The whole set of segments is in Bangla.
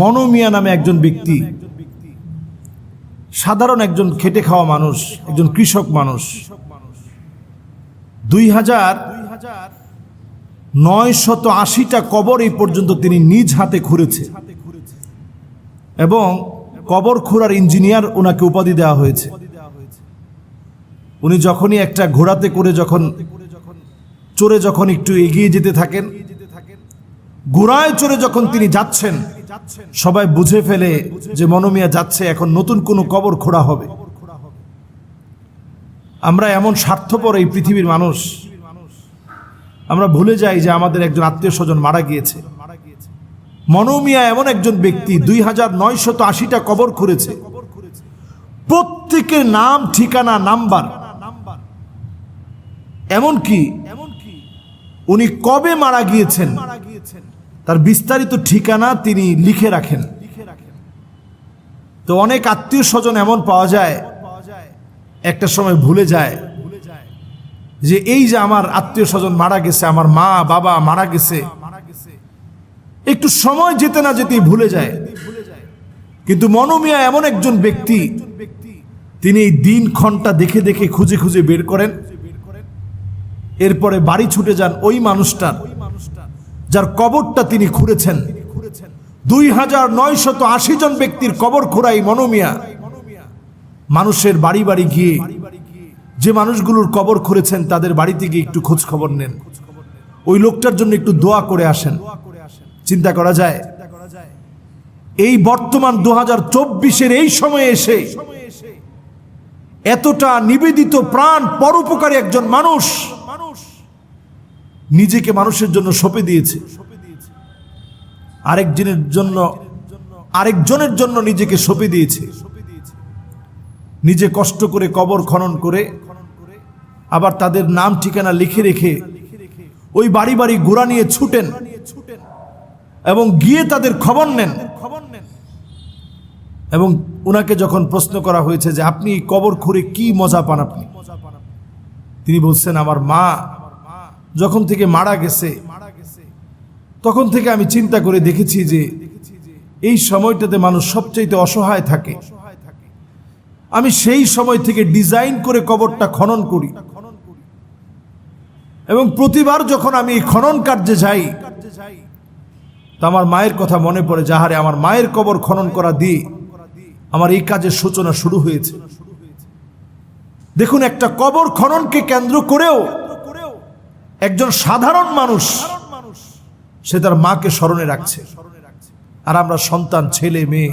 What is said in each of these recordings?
মনোমিয়া নামে একজন ব্যক্তি, সাধারণ একজন খেটে খাওয়া মানুষ, একজন কৃষক মানুষ, দুই হাজার নয় শত আশিটা কবর এই পর্যন্ত তিনি নিজ হাতে খুঁড়েছে এবং কবর খুঁড়ার ইঞ্জিনিয়ার ওনাকে উপাধি দেওয়া হয়েছে। উনি যখনই একটা ঘোড়াতে করে যখন চোরে যখন একটু এগিয়ে যেতে থাকেন ঘোড়ায় চড়ে যখন তিনি যাচ্ছেন, সবাই বুঝে ফেলে যে মনোমিয়া যাচ্ছে, এখন নতুন কোনো কবর খোঁড়া হবে। আমরা এমন স্বার্থপর এই পৃথিবীর মানুষ। আমরা ভুলে যাই যে আমাদের একজন আত্মীয় স্বজন মারা গিয়েছে। মনোমিয়া এমন একজন ব্যক্তি, দুই হাজার নয়শত আশিটা কবর খুঁড়েছে। প্রত্যেকের নাম, ঠিকানা, নাম্বার। এমনকি উনি কবে মারা গিয়েছেন? তার বিস্তারিত ঠিকানা তিনি লিখে রাখেন। তো অনেক আত্মীয় স্বজন এমন পাওয়া যায়, একটা সময় ভুলে যায়, যে এই যে আমার আত্মীয় স্বজন মারা গেছে, আমার মা, বাবা মারা গেছে, একটু সময় যেতে না যেতেই ভুলে যায়। কিন্তু মনোমিয়া এমন একজন ব্যক্তি, তিনি এই দিন ক্ষণটা দেখে দেখে খুঁজে খুঁজে বের করেন। এরপরে বাড়ি ছুটে যান ওই মানুষটার। যার কবরটা তিনি খুঁড়েছেন। দুই হাজার নয়শত আশি জন ব্যক্তির কবর খোঁড়াই মনোমিয়া। মানুষের বাড়ি বাড়ি গিয়ে যে মানুষগুলোর কবর খুঁড়েছেন, তাদের বাড়িতে গিয়ে একটু খোঁজ খবর নেন। ওই লোকটার জন্য একটু দোয়া করে আসেন। চিন্তা করা যায়, এই বর্তমান দু হাজার চব্বিশের এই সময়ে এসে এতটা নিবেদিত প্রাণ পরোপকারী একজন মানুষ নিজেকে মানুষের জন্য সঁপে দিয়েছে। আরেকজনের জন্য আরেকজনের জন্য নিজেকে সঁপে দিয়েছে। নিজে কষ্ট করে কবর খনন করে, আবার তাদের নাম ঠিকানা লিখে রেখে ওই বাড়ি বাড়ি গোড়া নিয়ে ছুটেন এবং গিয়ে তাদের খবর নেন। খবর নেন এবং ওনাকে যখন প্রশ্ন করা হয়েছে যে, আপনি কবর খুঁড়ে কি মজা পান আপনি? তিনি বলছেন, আমার মা যখন থেকে মারা গেছে, তখন থেকে আমি চিন্তা করে দেখেছি যে এই সময়টাতে মানুষ সবচাইতে অসহায় থাকে। আমি সেই সময় থেকে ডিজাইন করে কবরটা খনন করি। এবং প্রতিবার যখন আমি এই খনন কার্যে যাই, তা আমার মায়ের কথা মনে পড়ে যাহারে আমার মায়ের কবর খনন করা দিয়ে আমার এই কাজের সূচনা শুরু হয়েছে। দেখুন, একটা কবর খননকে কেন্দ্র করেও একজন সাধারণ মানুষ, সে তার মাকে স্মরণে রাখছে। আর আমরা সন্তান, ছেলে, মেয়ে,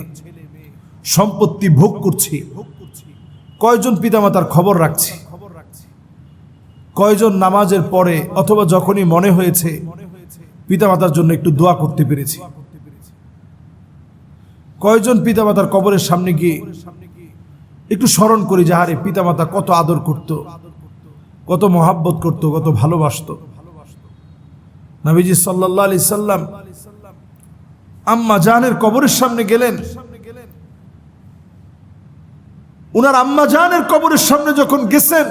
সম্পত্তি ভোগ করছি। কয়জন পিতামাতার খবর রাখছি? কয়জন নামাজের পরে অথবা যখনই মনে হয়েছে, পিতামাতার জন্য একটু দোয়া করতে পেরেছি। কয়জন পিতামাতার কবরের সামনে গিয়ে একটু স্মরণ করি যাহারে পিতামাতা কত আদর করত। কত মহাব্বত করত, কত ভালোবাসত। নবীজি সাল্লাহ আলি সাল্লাম আম্মা জাহানের কবরের সামনে গেলেন। উনার আম্মা জাহানের কবরের সামনে যখন গেছেন,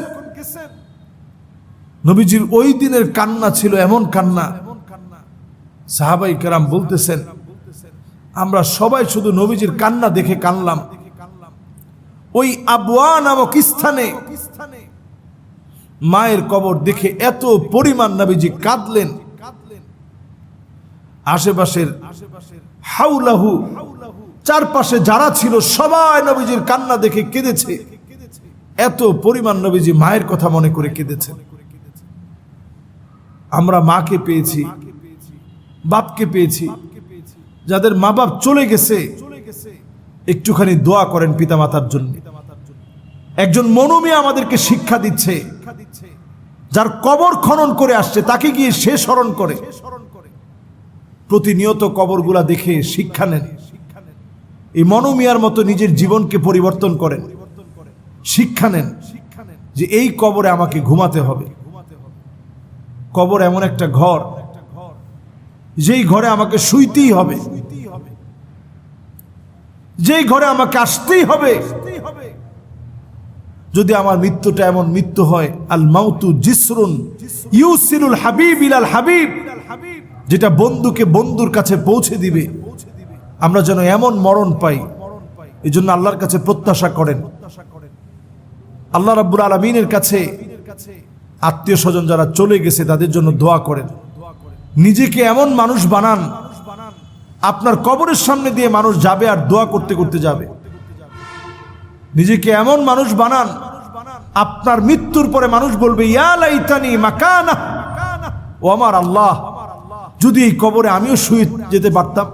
নবীজির ওই দিনের কান্না ছিল এমন কান্না। সাহাবাই কেরাম বলতেছেন, আমরা সবাই শুধু নবীজির কান্না দেখে কানলাম। ওই আবুয়া নামক স্থানে মায়ের কবর দেখে এত পরিমাণ নবীজি কাঁদলেন। আশেপাশের হাউলাহু চারপাশে যারা ছিল, সবাই নবীজির কান্না দেখে কেঁদেছে। এত পরিমাণ নবীজি মায়ের কথা মনে করে কেঁদেছেন। আমরা মাকে পেয়েছি, বাপকে পেয়েছি, যাদের মা বাপ চলে গেছে। একটুখানি দোয়া করেন পিতামাতার জন্য। একজন মনোমী আমাদেরকে শিক্ষা দিচ্ছে যার কবর খনন করে আসছে তাকে গিয়ে সে স্মরণ করে। প্রতিনিয়ত কবরগুলা দেখে শিক্ষা নেন। এই মনোমিয়ার মতো নিজের জীবনকে পরিবর্তন করেন। শিক্ষা নেন যে এই কবরে আমাকে ঘুমাতে হবে। কবর এমন একটা ঘর যেই ঘরে আমাকে শুইতেই হবে। যেই ঘরে আমাকে আসতেই হবে। যদি আমার মৃত্যুটা এমন মৃত্যু হয়, আল মাউতু জিসরুন, ইউসিরুল হাবিব ইলাল হাবিব, যেটা বন্ধুকে বন্ধুর কাছে পৌঁছে দিবে। আমরা যেন এমন মরণ পাই এই জন্য আল্লাহর কাছে প্রত্যাশা করেন। আল্লাহ রাব্বুল আলমিনের কাছে আত্মীয় স্বজন যারা চলে গেছে, তাদের জন্য দোয়া করেন। নিজেকে এমন মানুষ বানান, আপনার কবরের সামনে দিয়ে মানুষ যাবে আর দোয়া করতে করতে যাবে। নিজেকে এমন মানুষ বানান, আপনার মৃত্যুর পরে মানুষ বলবে ও আমার আল্লাহ। যদি এই কবরে আমিও শুয়ে যেতে পারতাম,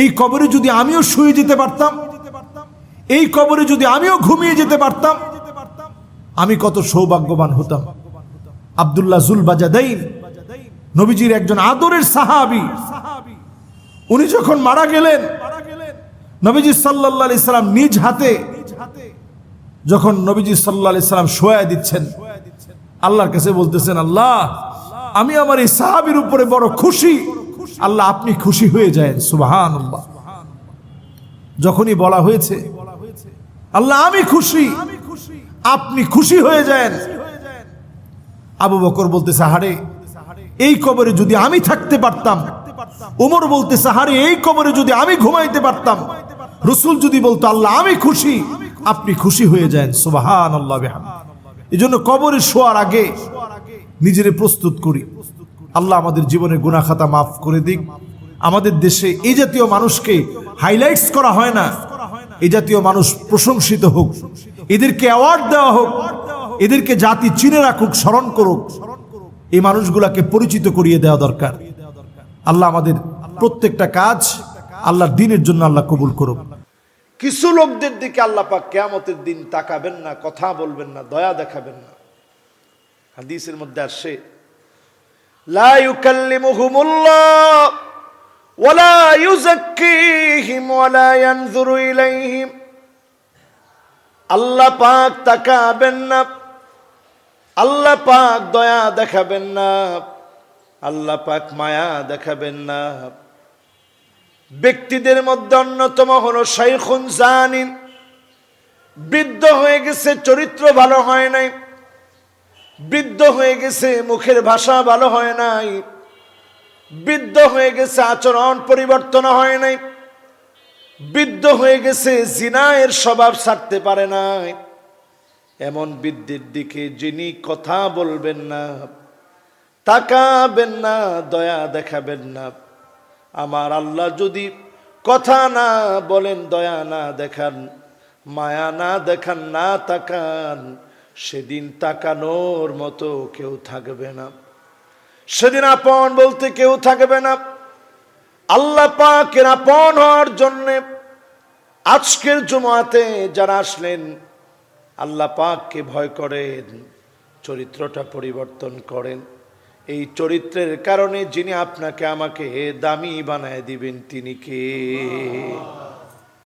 এই কবরে যদি আমিও শুয়ে যেতে পারতাম, এই কবরে যদি আমিও ঘুমিয়ে যেতে পারতাম, আমি কত সৌভাগ্যবান হতাম। আব্দুল্লাহ জুল নবীজির একজন আদরের সাহাবি, উনি যখন মারা গেলেন নবীজি সাল্লাহ ইসলাম নিজ হাতে যখন নবীজি সাল্লাহ ইসলাম সোয়া দিচ্ছেন, আল্লাহর কাছে বলতেছেন, আল্লাহ, আমি আমার এই সাহাবির উপরে বড় খুশি। আল্লাহ, আপনি খুশি হয়ে যায় সুবাহান যখনই বলা হয়েছে, আল্লাহ, আমি খুশি। আপনি খুশি হয়ে যান আবু বকর বলতেছে হারে এই কবরে যদি আমি থাকতে পারতাম। উমর বলতেছে হারে এই কবরে যদি আমি ঘুমাইতে পারতাম। রসুল যদি বলতো, আল্লাহ, আমি খুশি। আপনি খুশি হয়ে যান সুবাহান আল্লাহ এই জন্য কবরে শোয়ার আগে নিজেরে প্রস্তুত করি। আল্লাহ আমাদের জীবনের গুনা খাতা মাফ করে দিক। আমাদের দেশে এই জাতীয় মানুষকে হাইলাইটস করা হয় না। এই জাতীয় মানুষ প্রশংসিত হোক, এদেরকে অ্যাওয়ার্ড দেওয়া হোক, এদেরকে জাতি চিনে রাখুক, স্মরণ করুক, এই মানুষগুলাকে পরিচিত করিয়ে দেওয়া দরকার। আল্লাহ আমাদের প্রত্যেকটা কাজ আল্লাহর দিনের জন্য আল্লাহ কবুল করুক। কিছু লোকদের দিকে আল্লাহ পাক কেয়ামতের দিন তাকাবেন না, কথা বলবেন না, দয়া দেখাবেন না। হাদিসের মধ্যে আসে আল্লাহ পাক তাকাবেন না, আল্লাহ পাক দয়া দেখাবেন না, আল্লাহ পাক মায়া দেখাবেন না। ব্যক্তিদের মধ্যে অন্যতম হলো শাইখুন জানিন। বৃদ্ধ হয়ে গেছে, চরিত্র ভালো হয় নাই। বৃদ্ধ হয়ে গেছে, মুখের ভাষা ভালো হয় নাই। বৃদ্ধ হয়ে গেছে, আচরণ পরিবর্তন হয় নাই। বৃদ্ধ হয়ে গেছে, জিনায়ের স্বভাব ছাড়তে পারে নাই। এমন বৃদ্ধির দিকে যিনি কথা বলবেন না, তাকাবেন না, দয়া দেখাবেন না। আমার আল্লাহ যদি কথা না বলেন, দয়া না দেখান, মায়া না দেখান, না তাকান, সেদিন তাকানোর মতো কেউ থাকবে না। সেদিন আপন বলতে কেউ থাকবে না। আল্লাহ পাকের আপন হওয়ার জন্যে আজকের জমাতে যারা আসলেন, আল্লাহ পাককে ভয় করেন, চরিত্রটা পরিবর্তন করেন। এই চরিত্রের কারণে যিনি আপনাকে আমাকে দামি বানায় দিবেন তিনি কে?